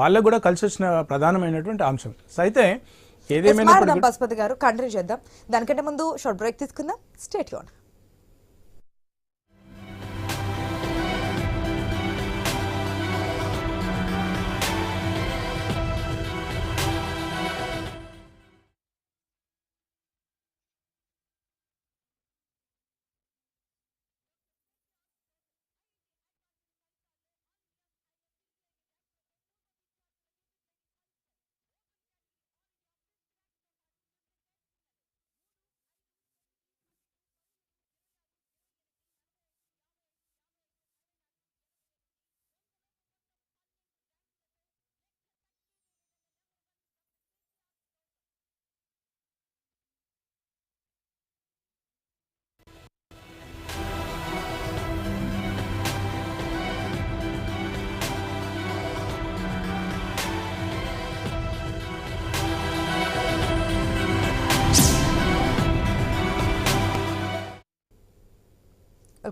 వాళ్ళకు కూడా కలిసి వచ్చిన ప్రధానమైనటువంటి అంశం. అయితే ఏదేమైనప్పటికీ పశుపతి గారు. కంటిన్యూ చేద్దాం. దానికంటే ముందు షార్ట్ బ్రేక్ తీసుకుందాం. Stay Yoon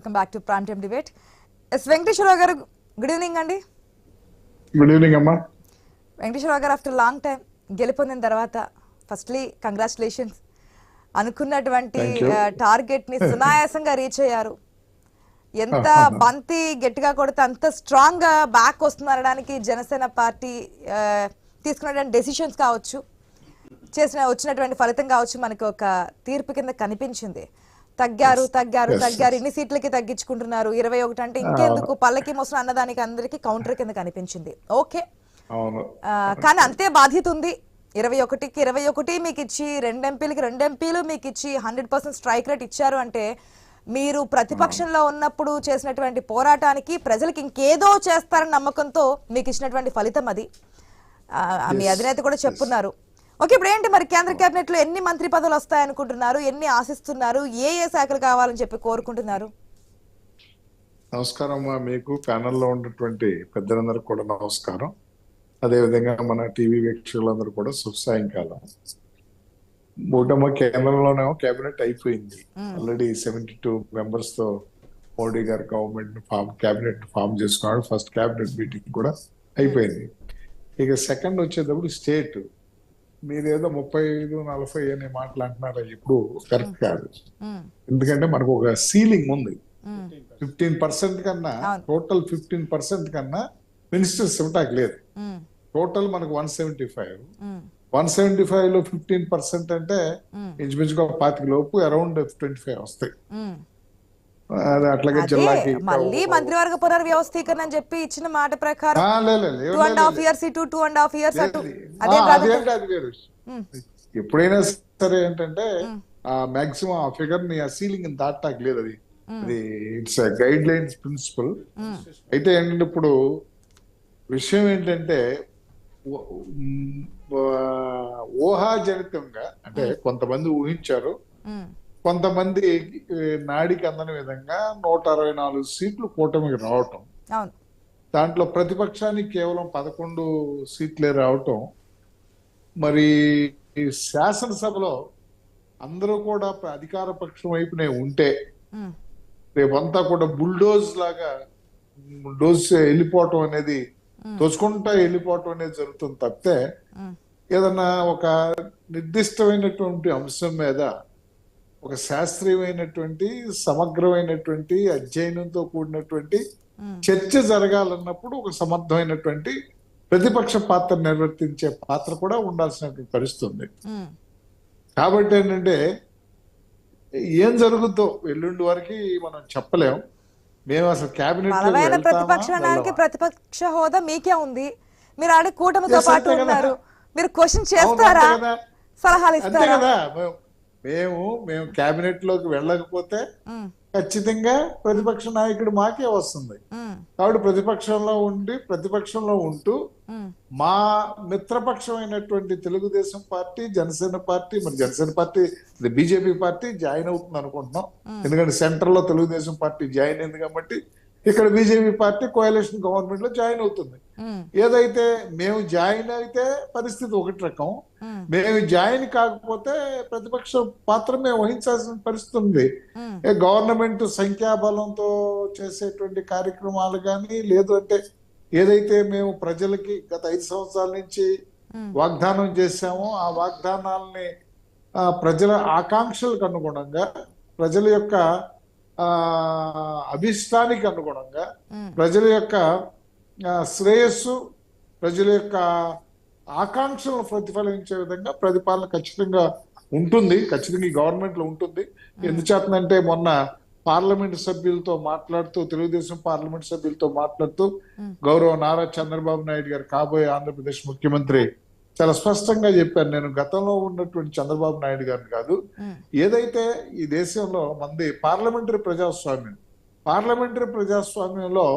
welcome back to prime time debate S Venkateswara Rao గారు గుడ్ ఈవినింగ్ అండి. గుడ్ ఈవినింగ్ అమ్మా. వెంకటేశ్వరరావు గారు ఆఫ్టర్ లాంగ్ టైం గెలుపొందిన తర్వాత ఫస్ట్లీ కంగ్రాచులేషన్స్ అనుకున్నటువంటి. టార్గెట్ని సునాయాసంగా రీచ్ అయ్యారు. ఎంత బంతి గట్టిగా కొడితే అంత స్ట్రాంగ్గా బ్యాక్ వస్తుంది అనడానికి జనసేన పార్టీ ఆ, తీసుకున్నటువంటి డెసిషన్స్ కావచ్చు చేసిన వచ్చినటువంటి ఫలితం కావచ్చు మనకి ఒక తీర్పు కింద కనిపించింది. తగ్గారు తగ్గారు తగ్గారు. ఇన్ని సీట్లకి తగ్గించుకుంటున్నారు. ఇరవై ఒకటి అంటే ఇంకెందుకు? పల్లకి మోసం అన్నదానికి అందరికి కౌంటర్ కింద కనిపించింది. ఓకే. కానీ అంతే బాధ్యత ఉంది. ఇరవై ఒకటికి ఇరవై ఒకటి మీకు ఇచ్చి రెండు ఎంపీలకి రెండు ఎంపీలు మీకు ఇచ్చి హండ్రెడ్ పర్సెంట్ స్ట్రైక్ రేట్ ఇచ్చారు అంటే మీరు ప్రతిపక్షంలో ఉన్నప్పుడు చేసినటువంటి పోరాటానికి ప్రజలకు ఇంకేదో చేస్తారని నమ్మకంతో మీకు ఇచ్చినటువంటి ఫలితం అది. మీ అధినేత కూడా చెప్పున్నారు. ఓకే ఇప్పుడు ఏంటి మరి కేంద్ర కేబినెట్లో ఎన్ని మంత్రి పదవులు వస్తాయనుకుంటున్నారు? ఎన్ని ఆశిస్తున్నారు? ఏ ఏ శాఖలు కావాలని చెప్పి కోరుకుంటున్నారు? నమస్కారం మీకు. ప్యానెల్లో ఉన్నటువంటి పెద్దలందరికీ కూడా నమస్కారం. అదేవిధంగా మన టీవీ వీక్షకులందరూ కూడా శుభ సాయంకాలం. మూటమ్మ కేంద్రంలోనేమో కేబినెట్ అయిపోయింది. ఆల్రెడీ సెవెంటీ టూ మెంబర్స్తో మోడీ గారు గవర్నమెంట్ ఫామ్ కేబినెట్ ఫామ్ చేసుకున్నాడు. ఫస్ట్ కేబినెట్ మీటింగ్ కూడా అయిపోయింది. ఇక సెకండ్ వచ్చేటప్పుడు స్టేట్. మీరేదో ముప్పై ఐదు నలభై అనే మాటలు అంటున్నారు ఇప్పుడు కరెక్ట్ కాదు. ఎందుకంటే మనకు ఒక సీలింగ్ ఉంది. ఫిఫ్టీన్ పర్సెంట్ కన్నా. టోటల్ ఫిఫ్టీన్ పర్సెంట్ కన్నా మినిస్టర్స్ ఇవ్వటానికి లేదు. టోటల్ మనకు one seventy five. One seventy ఫైవ్లో ఫిఫ్టీన్ పర్సెంట్ అంటే ఇంచుమించుగా పాతిక లోపు అరౌండ్ ట్వంటీ ఫైవ్ వస్తాయి. అట్లాగే జిల్లాకి మళ్ళీ మంత్రివర్గ పునర్వ్యవస్థీకరణ అని చెప్పి ఇచ్చిన మాట ప్రకారం టూ అండ్ హాఫ్. ఇయర్స్ ఇటు టూ అండ్ హాఫ్ ఇయర్స్ అటు. అదే ఎప్పుడైనా సరే ఏంటంటే ఆ మాక్సిమం ఆ ఫిగర్ని ఆ సీలింగ్ దాటాక లేదు అది. అది ఇట్స్ గైడ్ లైన్స్ ప్రిన్సిపల్ అయితే ఏంటంటే ఇప్పుడు విషయం ఏంటంటే ఊహాజనితంగా అంటే కొంతమంది ఊహించారు. కొంతమంది నాడికి అందని విధంగా నూట అరవై నాలుగు సీట్లు కూటమికి రావటం. దాంట్లో ప్రతిపక్షానికి కేవలం పదకొండు సీట్లే రావటం. మరి శాసనసభలో అందరూ కూడా అధికార పక్షం వైపునే ఉంటే రేపంతా కూడా బుల్డోజ్ లాగా డోజ్ వెళ్ళిపోవటం అనేది తోచుకుంటా వెళ్ళిపోవటం అనేది జరుగుతుంది తప్పితే ఏదన్నా ఒక నిర్దిష్టమైనటువంటి అంశం మీద ఒక శాస్త్రీయమైనటువంటి సమగ్రమైనటువంటి అధ్యయనంతో కూడినటువంటి చర్చ జరగాలన్నప్పుడు ఒక సమర్థమైనటువంటి ప్రతిపక్ష పాత్ర నిర్వర్తించే పాత్ర కూడా ఉండాల్సినటువంటి పరిస్థితి ఉంది. ఉమ్, కాబట్టి ఏంటంటే ఏం జరుగుతుందో ఎల్లుండి వరకు మనం చెప్పలేం. మేము అసలు కేబినెట్ ప్రతిపక్షానికి ప్రతిపక్ష హోదా మీకే ఉంది. మీరు ఆడే కూటమితో పాటు. ఉన్నారు. మీరు క్వశ్చన్ చేస్తారా. సలహాలు ఇస్తారా? కదా. మేము- మేము కేబినెట్లోకి వెళ్ళకపోతే ఖచ్చితంగా ప్రతిపక్ష నాయకుడు మాకే వస్తుంది. కాబట్టి ప్రతిపక్షంలో ఉండి ప్రతిపక్షంలో ఉంటూ మా మిత్రపక్షమైనటువంటి తెలుగుదేశం పార్టీ జనసేన పార్టీ మరి Janasena party BJP party join అవుతుంది అనుకుంటున్నాం. ఎందుకంటే సెంటర్లో తెలుగుదేశం పార్టీ జాయిన్ అయింది కాబట్టి ఇక్కడ బీజేపీ పార్టీ కోయలేషన్ గవర్నమెంట్లో జాయిన్ అవుతుంది. ఏదైతే మేము జాయిన్ అయితే పరిస్థితి ఒకటి రకం. ఉమ్, మేము జాయిన్ కాకపోతే ప్రతిపక్ష పాత్ర మేము వహించాల్సిన పరిస్థితి ఉంది. ఏ గవర్నమెంట్ సంఖ్యాబలంతో చేసేటువంటి కార్యక్రమాలు కానీ లేదు అంటే ఏదైతే మేము ప్రజలకి గత ఐదు సంవత్సరాల నుంచి వాగ్దానం చేశామో ఆ వాగ్దానాల్ని ప్రజల ఆకాంక్షలకు అనుగుణంగా ప్రజల యొక్క ఆ అభిష్టానికి అనుగుణంగా ప్రజల యొక్క శ్రేయస్సు ప్రజల యొక్క ఆకాంక్షలను ప్రతిఫలించే విధంగా ప్రతిపాలన ఖచ్చితంగా ఉంటుంది. ఖచ్చితంగా ఈ గవర్నమెంట్లో ఉంటుంది ఎందుచేతనంటే మొన్న పార్లమెంట్ సభ్యులతో మాట్లాడుతూ తెలుగుదేశం పార్లమెంట్ సభ్యులతో మాట్లాడుతూ గౌరవ నారా చంద్రబాబు నాయుడు గారు కాబోయే ఆంధ్రప్రదేశ్ ముఖ్యమంత్రి చాలా స్పష్టంగా చెప్పారు. నేను గతంలో ఉన్నటువంటి చంద్రబాబు నాయుడు గారిని కాదు. ఏదైతే ఈ దేశంలో మంది పార్లమెంటరీ ప్రజాస్వామ్యం పార్లమెంటరీ ప్రజాస్వామ్యంలో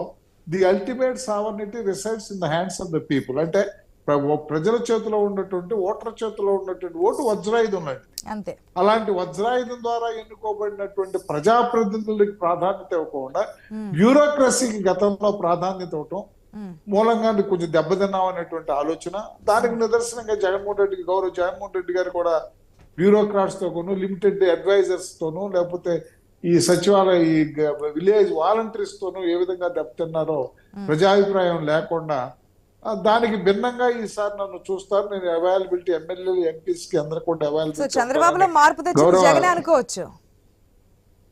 the ultimate sovereignty resides in the hands of the people అంటే ప్ర- ప్రజల చేతిలో ఉన్నటువంటి ఓటర్ చేతిలో ఉన్నటువంటి ఓటు వజ్రాయుధం లాంటిది. అంతే. అలాంటి వజ్రాయుధం ద్వారా ఎన్నుకోబడినటువంటి ప్రజాప్రతినిధులకి ప్రాధాన్యత ఇవ్వకుండా బ్యూరోక్రసీకి గతంలో ప్రాధాన్యత ఇవ్వటం మూలంగా కొంచెం దెబ్బతిన్నాం అనేటువంటి ఆలోచన. దానికి నిదర్శనంగా జగన్మోహన్ రెడ్డికి గౌరవ జగన్మోహన్ రెడ్డి గారు కూడా బ్యూరోక్రాట్స్ తోను లిమిటెడ్ అడ్వైజర్స్ తోను లేకపోతే ఈ సచివాలయ ఈ విలేజ్ వాలంటీర్స్ తోను ఏ విధంగా దెబ్బతిన్నారో ప్రజాభిప్రాయం లేకుండా దానికి భిన్నంగా ఈసారి నన్ను చూస్తారు. నేను అవైలబిలిటీ ఎమ్మెల్యేలు ఎంపీస్కి అందరూ కూడా అవైలబిలిటీ చంద్రబాబులో మార్పు అనుకోవచ్చు.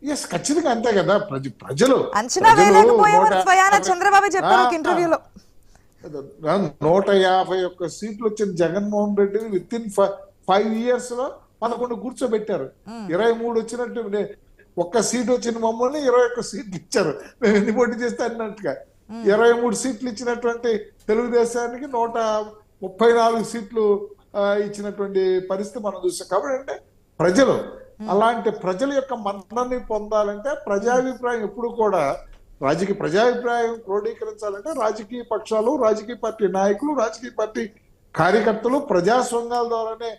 ఎస్ ఖచ్చితంగా అంతే కదా. ప్రజ ప్రజలు అంచనా యాభై- చంద్రబాబు చెప్పారు ఇంటర్వ్యూలో. నూట యాభై ఒక్క సీట్లు వచ్చిన జగన్మోహన్ రెడ్డిని విత్ ఇన్ ఫైవ్ ఇయర్స్లో పదకొండు కూర్చోబెట్టారు. ఇరవై మూడు వచ్చినట్టు ఒక్క సీట్ వచ్చిన మమ్మల్ని ఇరవై ఒక్క సీట్లు ఇచ్చారు. మేము ఎన్ని పోటీ చేస్తే అన్నట్టుగా ఇరవై మూడు సీట్లు ఇచ్చినటువంటి తెలుగుదేశానికి నూట ముప్పై నాలుగు సీట్లు ఇచ్చినటువంటి పరిస్థితి మనం చూసాం. కాబట్టి అంటే ప్రజలు అలాంటి ప్రజల యొక్క మన్నని పొందాలంటే ప్రజాభిప్రాయం ఎప్పుడు కూడా రాజకీయ ప్రజాభిప్రాయం క్రోడీకరించాలంటే రాజకీయ పక్షాలు రాజకీయ పార్టీ నాయకులు రాజకీయ పార్టీ కార్యకర్తలు ప్రజా సంఘాల ద్వారానే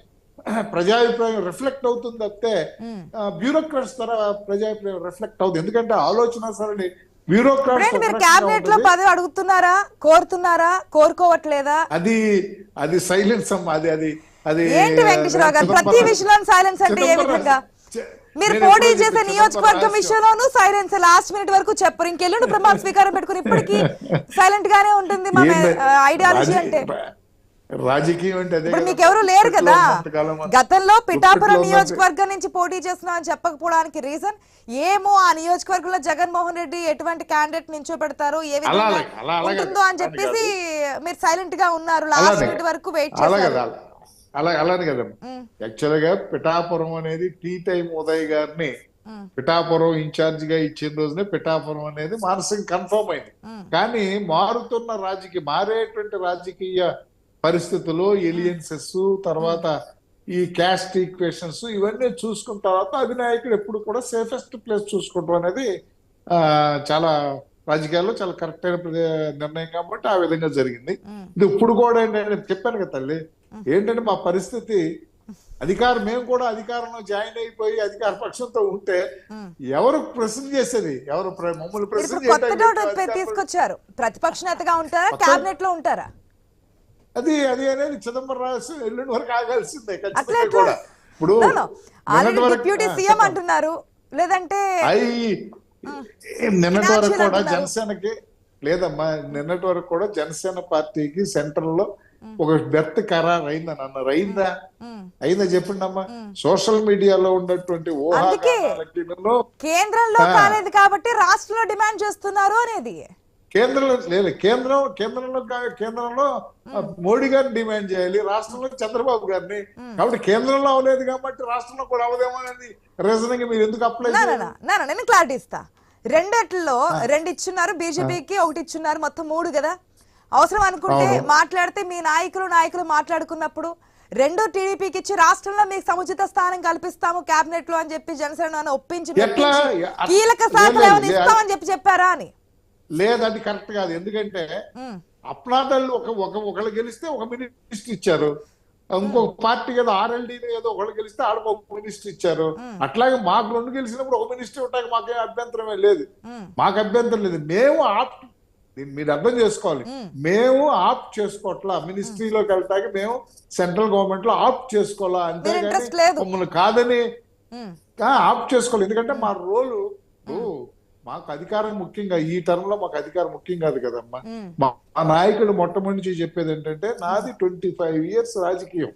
ప్రజాభిప్రాయం రిఫ్లెక్ట్ అవుతుంది తప్పితే బ్యూరోక్రాట్స్ ద్వారా ప్రజాభిప్రాయం రిఫ్లెక్ట్ అవుతుంది ఎందుకంటే ఆలోచన సరళి మీరు క్యాబినెట్లో పదవి అడుగుతున్నారా కోరుతున్నారా కోరుకోవట్లేదా? అది అది సైలెన్స్ అమ్మా అది అది అది ఏంటి వెంకటేశ్వరరావు గారు? ప్రతి విషయంలో సైలెన్స్ అంటే ఏ విధంగా? మీరు పోటీ చేసే నియోజకవర్గం విషయంలోనూ సైలెన్స్ లాస్ట్ మినిట్ వరకు చెప్పరు. ఇంకెల్లుండి ప్రమాణ స్వీకారం పెట్టుకుని ఇప్పటికీ సైలెంట్ గానే ఉంటుంది మా ఐడియాలజీ అంటే. రాజకీయం అంటే అదే. మీకు ఎవరు లేరు కదా. గతంలో పిఠాపురం నియోజకవర్గం నుంచి పోటీ చేస్తున్నాం అని చెప్పకపోవడానికి రీజన్ ఏమో ఆ నియోజకవర్గంలో జగన్మోహన్ రెడ్డి ఎటువంటి క్యాండిడేట్ నించో పెడతారు ఏ విధంగా. ఉంటుందో అని చెప్పేసి మీరు సైలెంట్గా ఉన్నారు. లాస్ట్ మినిట్ వరకు వెయిట్ అలా- అలా అలానే కదా. యాక్చువల్గా పిఠాపురం అనేది టీ టైం ఉదయ్ గారిని పిఠాపురం ఇన్ఛార్జ్గా ఇచ్చిన రోజునే పిఠాపురం అనేది మానసిక కన్ఫర్మ్ అయింది. కానీ మారుతున్న రాజకీయ మారేటువంటి రాజకీయ పరిస్థితులు ఎలియన్సెస్ తర్వాత ఈ క్యాస్ట్ ఈక్వేషన్స్ ఇవన్నీ చూసుకున్న తర్వాత అధినాయకుడు ఎప్పుడు కూడా సేఫెస్ట్ ప్లేస్ చూసుకుంటాం అనేది చాలా రాజకీయాల్లో చాలా కరెక్ట్ అయిన నిర్ణయం కాబట్టి ఆ విధంగా జరిగింది. ఇది ఇప్పుడు కూడా ఏంటంటే చెప్పాను కదా తల్లి ఏంటంటే మా పరిస్థితి అధికారం మేము కూడా అధికారంలో జాయిన్ అయిపోయి అధికార పక్షంతో ఉంటే ఎవరు ప్రశ్న చేసేది? ఎవరు మమ్మల్ని ప్రశ్న తీసుకొచ్చారు. ప్రతిపక్ష నేతగా ఉంటారా? కేబినెట్లో ఉంటారా? అది అది అనేది చిదంబరం రాసి ఎల్లుండి వరకు ఆగాల్సిందే ఖచ్చితంగా? కూడా. ఇప్పుడు డిప్యూటీ సీఎం. అంటున్నారు. లేదంటే నిన్నటి వరకు కూడా. జనసేనకి లేదమ్మా నిన్నటి వరకు కూడా జనసేన పార్టీకి సెంటర్లో ఒక బెర్త్ ఖరారు అయిందని అన్నారు. అయిందా? అయిందా చెప్పండి అమ్మా. సోషల్ మీడియాలో ఉన్నటువంటి కేంద్రంలో. కాలేదు కాబట్టి రాష్ట్రంలో డిమాండ్ చేస్తున్నారు అనేది. కేంద్రంలో లేదు కేంద్రం కేంద్రంలో కేంద్రంలో మోడీ గారిని డిమాండ్ చేయాలి రాష్ట్రంలో చంద్రబాబు గారిని. కాబట్టి కేంద్రంలో అవ్వలేదు కాబట్టి రాష్ట్రంలో కూడా అవ్వదేమో అనేది రీజనింగ్ మీరు ఎందుకు అప్లై నేను క్లారిటీ ఇస్తా. రెండిట్లో రెండు ఇచ్చున్నారు బీజేపీకి ఒకటి ఇచ్చున్నారు మొత్తం మూడు కదా? అవసరం అనుకుంటే. మాట్లాడితే మీ నాయకులు నాయకులు మాట్లాడుకున్నప్పుడు రెండు టీడీపీకి ఇచ్చి రాష్ట్రంలో మీకు సముచిత స్థానం కల్పిస్తాము కేబినెట్లో అని చెప్పి జనసేన ఒప్పించి కీలక శాఖలు ఏమైనా. ఇస్తామని చెప్పి చెప్పారా అని. లేదు అది కరెక్ట్ కాదు. ఎందుకంటే అప్నాదళ్ళు ఒక ఒక ఒకళ్ళు గెలిస్తే ఒక మినిస్టర్ ఇచ్చారు. ఇంకొక పార్టీ ఏదో ఆర్ఎల్డీ ఏదో ఒకళ్ళు గెలిస్తే ఆడకు ఒక మినిస్టర్ ఇచ్చారు. అట్లాగే మాకు రెండు గెలిచినప్పుడు ఒక మినిస్టర్ ఉంటాక మాకేం అభ్యంతరమే లేదు. మాకు అభ్యంతరం లేదు. మేము ఆప్ మీరు అర్థం చేసుకోవాలి. మేము ఆప్ చేసుకోవట్లా మినిస్ట్రీలోకి వెళ్తాక మేము సెంట్రల్ గవర్నమెంట్లో ఆప్ చేసుకోవాలా? అంతేగాని లేదు. మమ్మల్ని కాదని ఆప్ చేసుకోవాలి. ఎందుకంటే మా రోలు మాకు అధికారం ముఖ్యంగా ఈ టర్మ్లో మాకు అధికారం ముఖ్యం కాదు కదమ్మా. మ్మ్. మా నాయకుడు మొట్టమొదటి చెప్పేది ఏంటంటే నాది ట్వంటీ ఫైవ్ ఇయర్స్ రాజకీయం.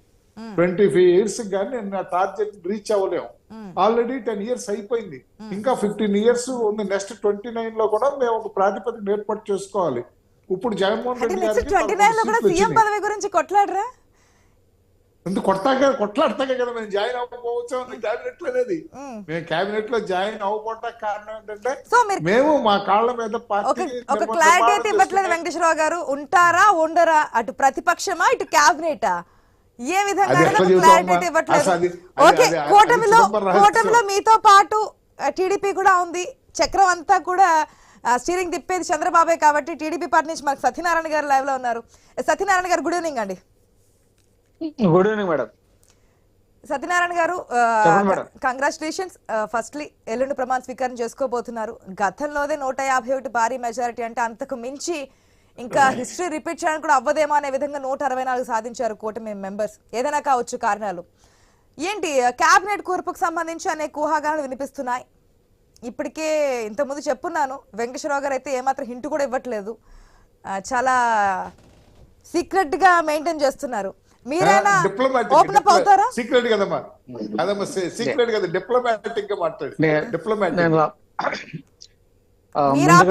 ట్వంటీ ఫైవ్ ఇయర్స్ కానీ నేను నా టార్గెట్ రీచ్ అవ్వలేము. ఆల్రెడీ టెన్ ఇయర్స్ అయిపోయింది. ఇంకా ఫిఫ్టీన్ ఇయర్స్ ఉంది. నెక్స్ట్ ట్వంటీ నైన్లో కూడా మేము ఒక ప్రాతిపదిక ఏర్పాటు చేసుకోవాలి. ఇప్పుడు జగన్మోహన్ రెడ్డి నెక్స్ట్ ఎందుకు కొట్టాక కొట్లాడతాక కదా మేము జాయిన్ అవ్వకపోవచ్చు క్యాబినెట్లో అనేది. మ్మ్. క్యాబినెట్లో జాయిన్ అవ్వకుండా కారణం ఏంటంటే మేము మా కాళ్ళ మీద ఒక పార్టీ ఒక క్లారిటీ అయితే ఇవ్వట్లేదు వెంకటేశ్వరరావు గారు. ఉంటారా ఉండరా? అటు ప్రతిపక్షమా ఇటు క్యాబినెటా? ఏ విధంగా క్లారిటీ ఇవ్వట్లేదు. ఓకే కూటమిలో. కూటమిలో మీతో పాటు టీడీపీ కూడా ఉంది. చక్రం అంతా కూడా స్టీరింగ్ తిప్పేది చంద్రబాబే కాబట్టి టీడీపీ పార్టీ నుంచి మనకు సత్యనారాయణ గారు లైవ్లో ఉన్నారు. సత్యనారాయణ గారు గుడ్ ఈవినింగ్ అండి. Good evening madam. సత్యనారాయణ గారు. కంగ్రాచులేషన్స్ ఫస్ట్లీ ఎల్లుండి ప్రమాణ స్వీకారం చేసుకోబోతున్నారు. గతంలోదే నూట యాభై ఒకటి భారీ మెజారిటీ అంటే అంతకు మించి ఇంకా హిస్టరీ రిపీట్ చేయడానికి కూడా అవ్వదేమో అనే విధంగా నూట అరవై నాలుగు సాధించారు కూటమి మెంబర్స్ ఏదైనా కావచ్చు కారణాలు? ఏంటి క్యాబినెట్ కూర్పుకు సంబంధించి అనేక ఊహాగానాలు వినిపిస్తున్నాయి. ఇప్పటికే ఇంతకుముందు చెప్పున్నాను వెంకటేశ్వరరావు గారు అయితే ఏమాత్రం హింట్ కూడా ఇవ్వట్లేదు. చాలా సీక్రెట్గా మెయింటైన్ చేస్తున్నారు. మీరైనా ఓపెన్ అప్ అవుతారా సీక్రెట్ కదమ్మా అదమ్మా సీక్రెట్ కదా డిప్లొమాటిక్ గా మాట్లాడి నే- డిప్లొమాటిక్ నేను ఆ, మీరు ముందుగా